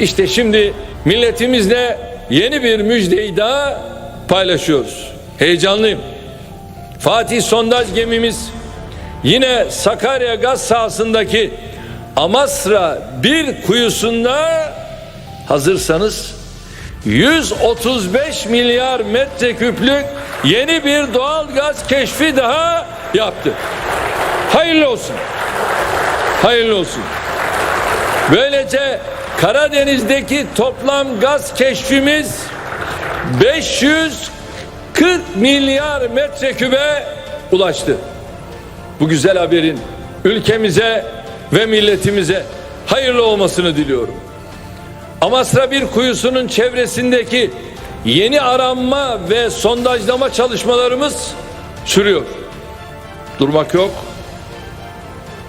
İşte şimdi milletimizle yeni bir müjdeyi daha paylaşıyoruz. Heyecanlıyım. Fatih sondaj gemimiz yine Sakarya gaz sahasındaki Amasra bir kuyusunda hazırsanız 135 milyar metreküplük yeni bir doğal gaz keşfi daha yaptı. Hayırlı olsun. Hayırlı olsun. Böylece Karadeniz'deki toplam gaz keşfimiz 540 milyar metrekübe ulaştı. Bu güzel haberin ülkemize ve milletimize hayırlı olmasını diliyorum. Amasra bir kuyusunun çevresindeki yeni aranma ve sondajlama çalışmalarımız sürüyor. Durmak yok.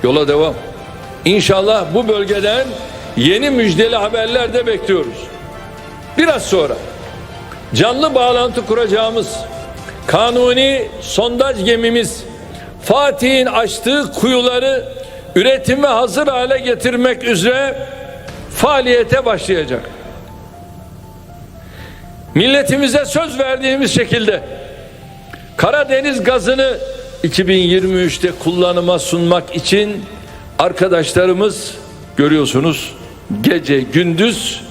Yola devam. İnşallah bu bölgeden yeni müjdeli haberler de bekliyoruz. Biraz sonra canlı bağlantı kuracağımız kanuni sondaj gemimiz Fatih'in açtığı kuyuları üretime hazır hale getirmek üzere faaliyete başlayacak. Milletimize söz verdiğimiz şekilde Karadeniz gazını 2023'te kullanıma sunmak için arkadaşlarımız görüyorsunuz gece gündüz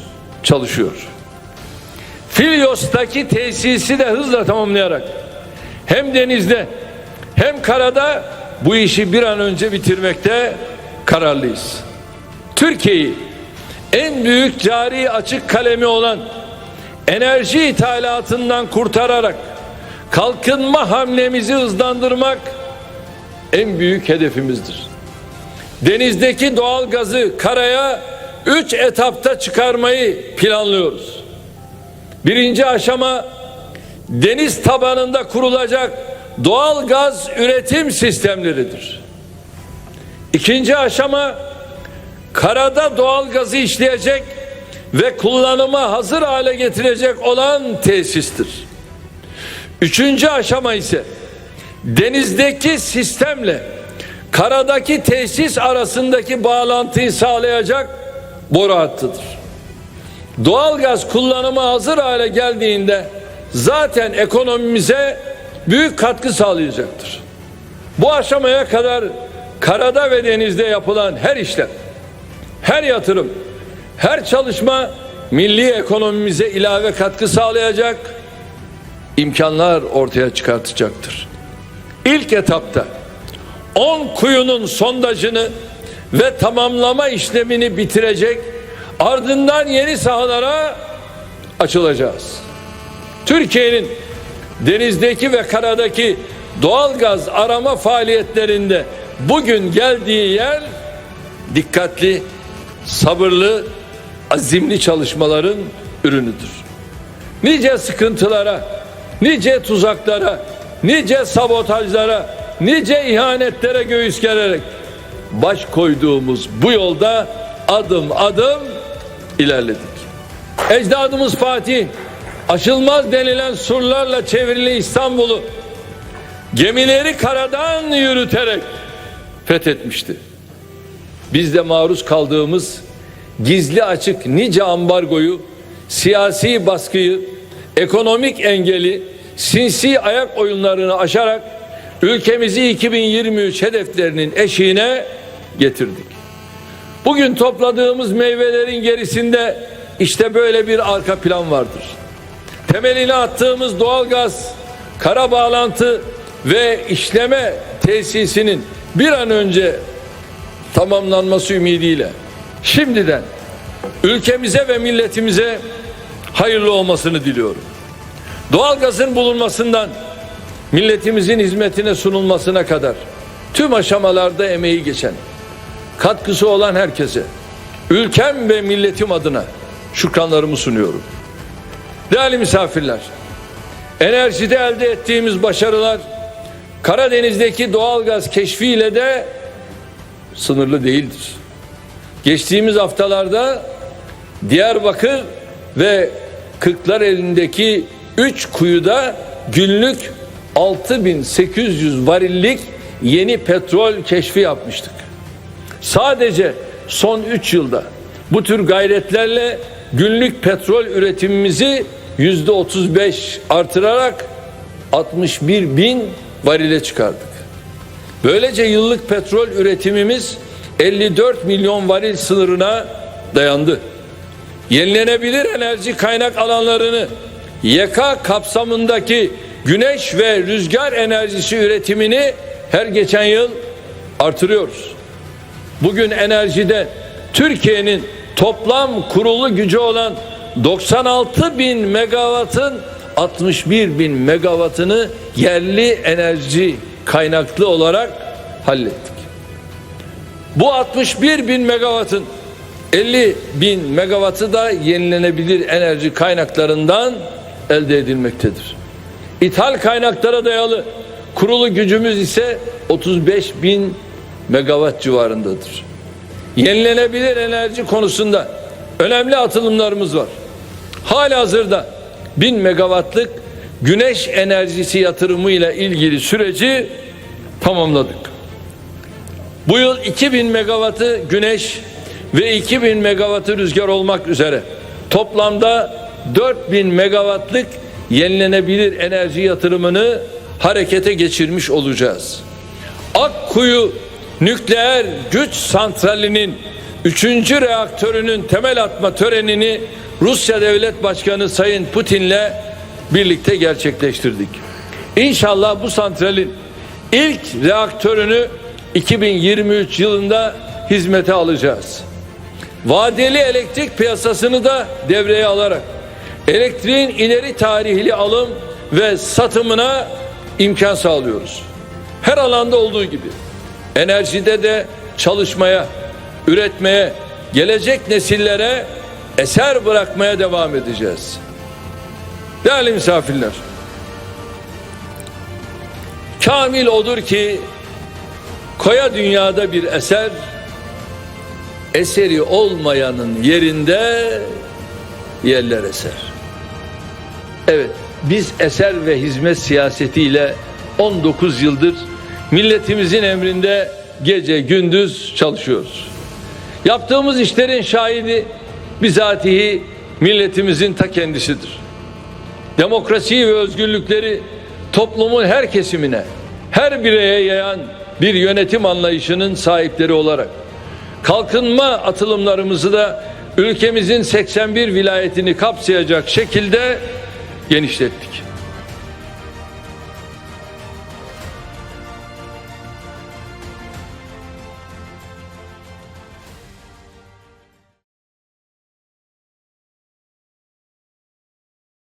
çalışıyor. Filyos'taki tesisi de hızla tamamlayarak hem denizde hem karada bu işi bir an önce bitirmekte kararlıyız. Türkiye'yi en büyük cari açık kalemi olan enerji ithalatından kurtararak kalkınma hamlemizi hızlandırmak en büyük hedefimizdir. Denizdeki doğal gazı karaya üç etapta çıkarmayı planlıyoruz. Birinci aşama deniz tabanında kurulacak doğal gaz üretim sistemleridir. İkinci aşama karada doğal gazı işleyecek ve kullanıma hazır hale getirecek olan tesistir. Üçüncü aşama ise denizdeki sistemle karadaki tesis arasındaki bağlantıyı sağlayacak boru hattıdır. Doğalgaz kullanıma hazır hale geldiğinde zaten ekonomimize büyük katkı sağlayacaktır. Bu aşamaya kadar karada ve denizde yapılan her işlem, her yatırım, her çalışma milli ekonomimize ilave katkı sağlayacak, imkanlar ortaya çıkartacaktır. İlk etapta 10 kuyunun sondajını ve tamamlama işlemini bitirecek, ardından yeni sahalara açılacağız. Türkiye'nin denizdeki ve karadaki doğal gaz arama faaliyetlerinde bugün geldiği yer dikkatli, sabırlı, azimli çalışmaların ürünüdür. Nice sıkıntılara, nice tuzaklara, nice sabotajlara, nice ihanetlere göğüs gererek baş koyduğumuz bu yolda adım adım ilerledik. Ecdadımız Fatih aşılmaz denilen surlarla çevrili İstanbul'u gemileri karadan yürüterek fethetmişti. Biz de maruz kaldığımız gizli açık nice ambargoyu, siyasi baskıyı, ekonomik engeli, sinsi ayak oyunlarını aşarak ülkemizi 2023 hedeflerinin eşiğine getirdik. Bugün topladığımız meyvelerin gerisinde işte böyle bir arka plan vardır. Temelini attığımız doğalgaz, kara bağlantı ve işleme tesisinin bir an önce tamamlanması ümidiyle şimdiden ülkemize ve milletimize hayırlı olmasını diliyorum. Doğalgazın bulunmasından milletimizin hizmetine sunulmasına kadar tüm aşamalarda emeği geçen, katkısı olan herkese, ülkem ve milletim adına şükranlarımı sunuyorum. Değerli misafirler, enerjide elde ettiğimiz başarılar Karadeniz'deki doğalgaz keşfiyle de sınırlı değildir. Geçtiğimiz haftalarda Diyarbakır ve Kırklareli'ndeki 3 kuyuda günlük 6800 varillik yeni petrol keşfi yapmıştık. Sadece son 3 yılda Bu tür gayretlerle günlük petrol üretimimizi yüzde 35 artırarak 61 bin varile çıkardık. Böylece yıllık petrol üretimimiz 54 milyon varil sınırına dayandı. Yenilenebilir enerji kaynak alanlarını YK kapsamındaki güneş ve rüzgar enerjisi üretimini her geçen yıl artırıyoruz. Bugün enerjide Türkiye'nin toplam kurulu gücü olan 96 bin megawattın 61 bin megawattını yerli enerji kaynaklı olarak hallettik. Bu 61 bin megawattın 50 bin megawattı da yenilenebilir enerji kaynaklarından elde edilmektedir. İthal kaynaklara dayalı kurulu gücümüz ise 35 bin megawatt civarındadır. Yenilenebilir enerji konusunda önemli atılımlarımız var. Halihazırda 1000 megawattlık güneş enerjisi yatırımı ile ilgili süreci tamamladık. Bu yıl 2000 megawattı güneş ve 2000 megawattı rüzgar olmak üzere toplamda 4000 megawattlık yenilenebilir enerji yatırımını harekete geçirmiş olacağız. Akkuyu nükleer güç santralinin 3. reaktörünün temel atma törenini Rusya Devlet Başkanı Sayın Putin'le birlikte gerçekleştirdik. İnşallah bu santralin ilk reaktörünü 2023 yılında hizmete alacağız. Vadeli elektrik piyasasını da devreye alarak elektriğin ileri tarihli alım ve satımına imkan sağlıyoruz. Her alanda olduğu gibi enerjide de çalışmaya, üretmeye, gelecek nesillere eser bırakmaya devam edeceğiz. Değerli misafirler, kamil odur ki koya dünyada bir eser eseri olmayanın yerinde yerler eser. Evet, biz eser ve hizmet siyasetiyle 19 yıldır milletimizin emrinde gece gündüz çalışıyoruz. Yaptığımız işlerin şahidi bizatihi milletimizin ta kendisidir. Demokrasiyi ve özgürlükleri toplumun her kesimine, her bireye yayan bir yönetim anlayışının sahipleri olarak kalkınma atılımlarımızı da ülkemizin 81 vilayetini kapsayacak şekilde genişlettik.